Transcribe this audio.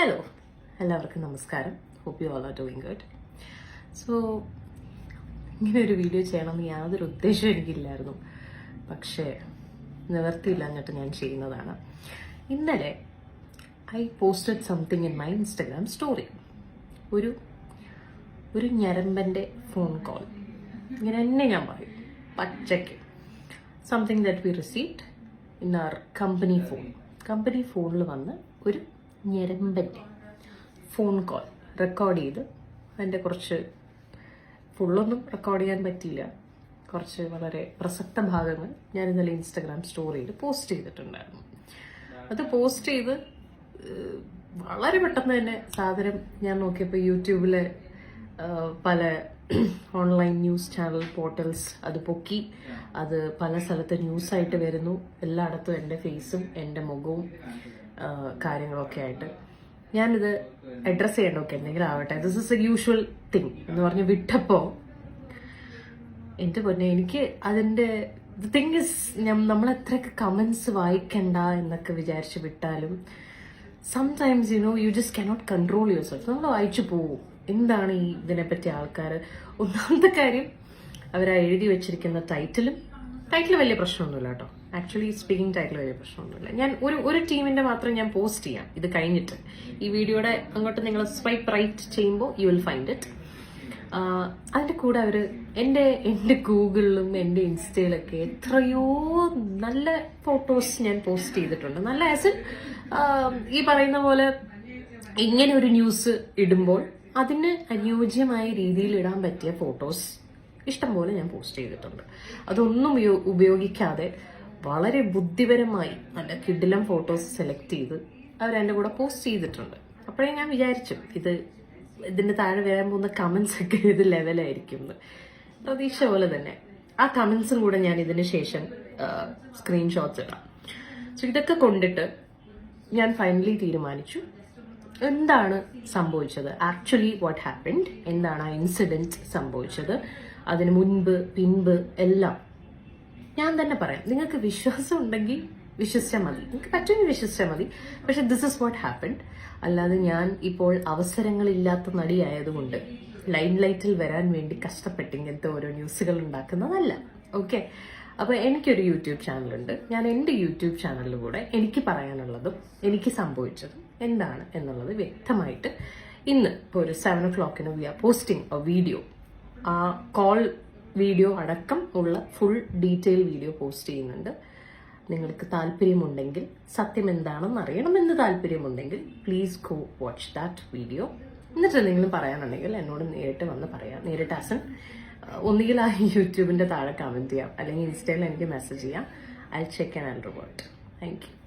Hello എല്ലാവർക്കും നമസ്കാരം. Hope you all are doing good so ഇങ്ങനെ ഒരു വീഡിയോ ചെയ്യണമെന്ന് യാതൊരു ഉദ്ദേശവും എനിക്കില്ലായിരുന്നു. പക്ഷേ നിവർത്തിയില്ലാഞ്ഞിട്ട് ഞാൻ ചെയ്യുന്നതാണ്. ഇന്നലെ I posted something in my Instagram story ഒരു ഒരു ഞരമ്പന്റെ ഫോൺ കോൾ ഇങ്ങനെ തന്നെ ഞാൻ പറയും. പച്ചയ്ക്ക്. Something that we received in our company phone company ഫോണിൽ വന്ന് ഒരു ഞരമ്പന്റെ ഫോൺ കോൾ റെക്കോർഡ് ചെയ്ത്. അതിന്റെ കുറച്ച് ഫുള്ളൊന്നും റെക്കോർഡ് ചെയ്യാൻ പറ്റിയില്ല. കുറച്ച് വളരെ പ്രസക്ത ഭാഗങ്ങൾ ഞാൻ ഇന്നലെ ഇൻസ്റ്റഗ്രാം സ്റ്റോറിയിൽ പോസ്റ്റ് ചെയ്തിട്ടുണ്ടായിരുന്നു. അത് പോസ്റ്റ് ചെയ്ത് വളരെ പെട്ടെന്ന് തന്നെ സാധനം ഞാൻ നോക്കിയപ്പോൾ യൂട്യൂബിലെ പല ഓൺലൈൻ ന്യൂസ് ചാനൽ പോർട്ടൽസ് അത് പൊക്കി. അത് പല സ്ഥലത്ത് ന്യൂസായിട്ട് വരുന്നു. എല്ലായിടത്തും എന്റെ ഫേസും എന്റെ മുഖവും. കാര്യങ്ങളൊക്കെ ആയിട്ട്. ഞാനിത് അഡ്രസ്സ് ചെയ്യേണ്ടതൊക്കെ എന്തെങ്കിലും ആവട്ടെ. This is a usual thing എന്ന് പറഞ്ഞ് വിട്ടപ്പോ എന്റെ പൊന്നെ എനിക്ക് അതിന്റെ തിങ് ഇസ് നമ്മൾ എത്രയൊക്കെ കമന്റ്സ് വായിക്കണ്ട എന്നൊക്കെ വിചാരിച്ച് വിട്ടാലും sometimes you know you just cannot control yourself നമ്മൾ വായിച്ചു പോവും. എന്താണ് ഈ ഇതിനെപ്പറ്റി ആൾക്കാർ ഒന്നാമത്തെ കാര്യം അവരാ എഴുതി വെച്ചിരിക്കുന്ന ടൈറ്റിലും ടൈറ്റിൽ വലിയ പ്രശ്നമൊന്നുമില്ല കേട്ടോ. ആക്ച്വലി സ്പീക്കിംഗ് ടൈറ്റിൽ വലിയ പ്രശ്നമൊന്നുമില്ല. ഞാൻ ഒരു ഒരു ടീമിന്റെ മാത്രം ഞാൻ പോസ്റ്റ് ചെയ്യാം. ഇത് കഴിഞ്ഞിട്ട്. ഈ വീഡിയോയുടെ അങ്ങോട്ട് നിങ്ങൾ സ്വൈപ്പ് റൈറ്റ് ചെയ്യുമ്പോൾ യു വിൽ ഫൈൻഡ് ഇറ്റ് അതിന്റെ കൂടെ അവർ എന്റെ എന്റെ ഗൂഗിളിലും എന്റെ ഇൻസ്റ്റയിലൊക്കെ എത്രയോ നല്ല ഫോട്ടോസ് ഞാൻ പോസ്റ്റ് ചെയ്തിട്ടുണ്ട്. നല്ല ആസ് ഈ പറയുന്ന പോലെ ഇങ്ങനെ ഒരു ന്യൂസ് ഇടുമ്പോൾ അതിന് അനുയോജ്യമായ രീതിയിൽ ഇടാൻ പറ്റിയ ഫോട്ടോസ് ഇഷ്ടം പോലെ ഞാൻ പോസ്റ്റ് ചെയ്തിട്ടുണ്ട്. അതൊന്നും ഉപയോഗിക്കാതെ വളരെ ബുദ്ധിപരമായി നല്ല കിഡിലം ഫോട്ടോസ് സെലക്ട് ചെയ്ത് അവരെന്റെ കൂടെ പോസ്റ്റ് ചെയ്തിട്ടുണ്ട്. അപ്പോഴേ ഞാൻ വിചാരിച്ചു ഇത് ഇതിന്റെ താഴെ വരാൻ പോകുന്ന കമന്റ്സ് ഒക്കെ ഇത് ലെവലായിരിക്കും എന്ന്. പ്രതീക്ഷ പോലെ തന്നെ ആ കമൻസും കൂടെ ഞാൻ ഇതിന് ശേഷം സ്ക്രീൻഷോട്ട്സ് ഇടാം. സോ ഇതൊക്കെ കൊണ്ടിട്ട് ഞാൻ ഫൈനലി തീരുമാനിച്ചു. എന്താണ് സംഭവിച്ചത്? ആക്ച്വലി വാട്ട് ഹാപ്പൻഡ് എന്താണ് ആ ഇൻസിഡന്റ് സംഭവിച്ചത്? അതിന് മുൻപ് പിൻപ് എല്ലാം. ഞാൻ തന്നെ പറയാം നിങ്ങൾക്ക് വിശ്വാസം ഉണ്ടെങ്കിൽ വിശ്വസിച്ചാൽ മതി. നിങ്ങൾക്ക് പറ്റുമെങ്കിൽ വിശ്വസിച്ചാൽ മതി. പക്ഷെ ദിസ് ഇസ് വാട്ട് ഹാപ്പൻ അല്ലാതെ ഞാൻ ഇപ്പോൾ അവസരങ്ങളില്ലാത്ത നടിയായതുകൊണ്ട് ലൈം ലൈറ്റിൽ വരാൻ വേണ്ടി കഷ്ടപ്പെട്ട് ഇങ്ങനത്തെ ഓരോ ന്യൂസുകൾ ഉണ്ടാക്കുന്നതല്ല. ഓക്കെ അപ്പൊ എനിക്കൊരു യൂട്യൂബ് ചാനലുണ്ട് ഞാൻ എന്റെ യൂട്യൂബ് ചാനലിലൂടെ എനിക്ക് പറയാനുള്ളതും എനിക്ക് സംഭവിച്ചതും എന്താണ് എന്നുള്ളത് വ്യക്തമായിട്ട് ഇന്ന് ഇപ്പോൾ ഒരു സെവൻ ഒ ക്ലോക്കിന് we are posting video call video അടക്കം ഉള്ള ഫുൾ ഡീറ്റെയിൽ വീഡിയോ പോസ്റ്റ് ചെയ്യുന്നുണ്ട്. നിങ്ങൾക്ക് താല്പര്യമുണ്ടെങ്കിൽ സത്യം എന്താണെന്ന് അറിയണമെന്ന് താല്പര്യമുണ്ടെങ്കിൽ please go watch that video എന്നിട്ട് എന്തെങ്കിലും പറയാനുണ്ടെങ്കിൽ എന്നോട് നേരിട്ട് വന്ന് പറയാം. നേരിട്ട് അസൻ ഒന്നുകിൽ ആ യൂട്യൂബിന്റെ താഴെ കമന്റ് ചെയ്യാം. അല്ലെങ്കിൽ ഇൻസ്റ്റയിൽ എനിക്ക് മെസ്സേജ് ചെയ്യാം. I check and revert thank you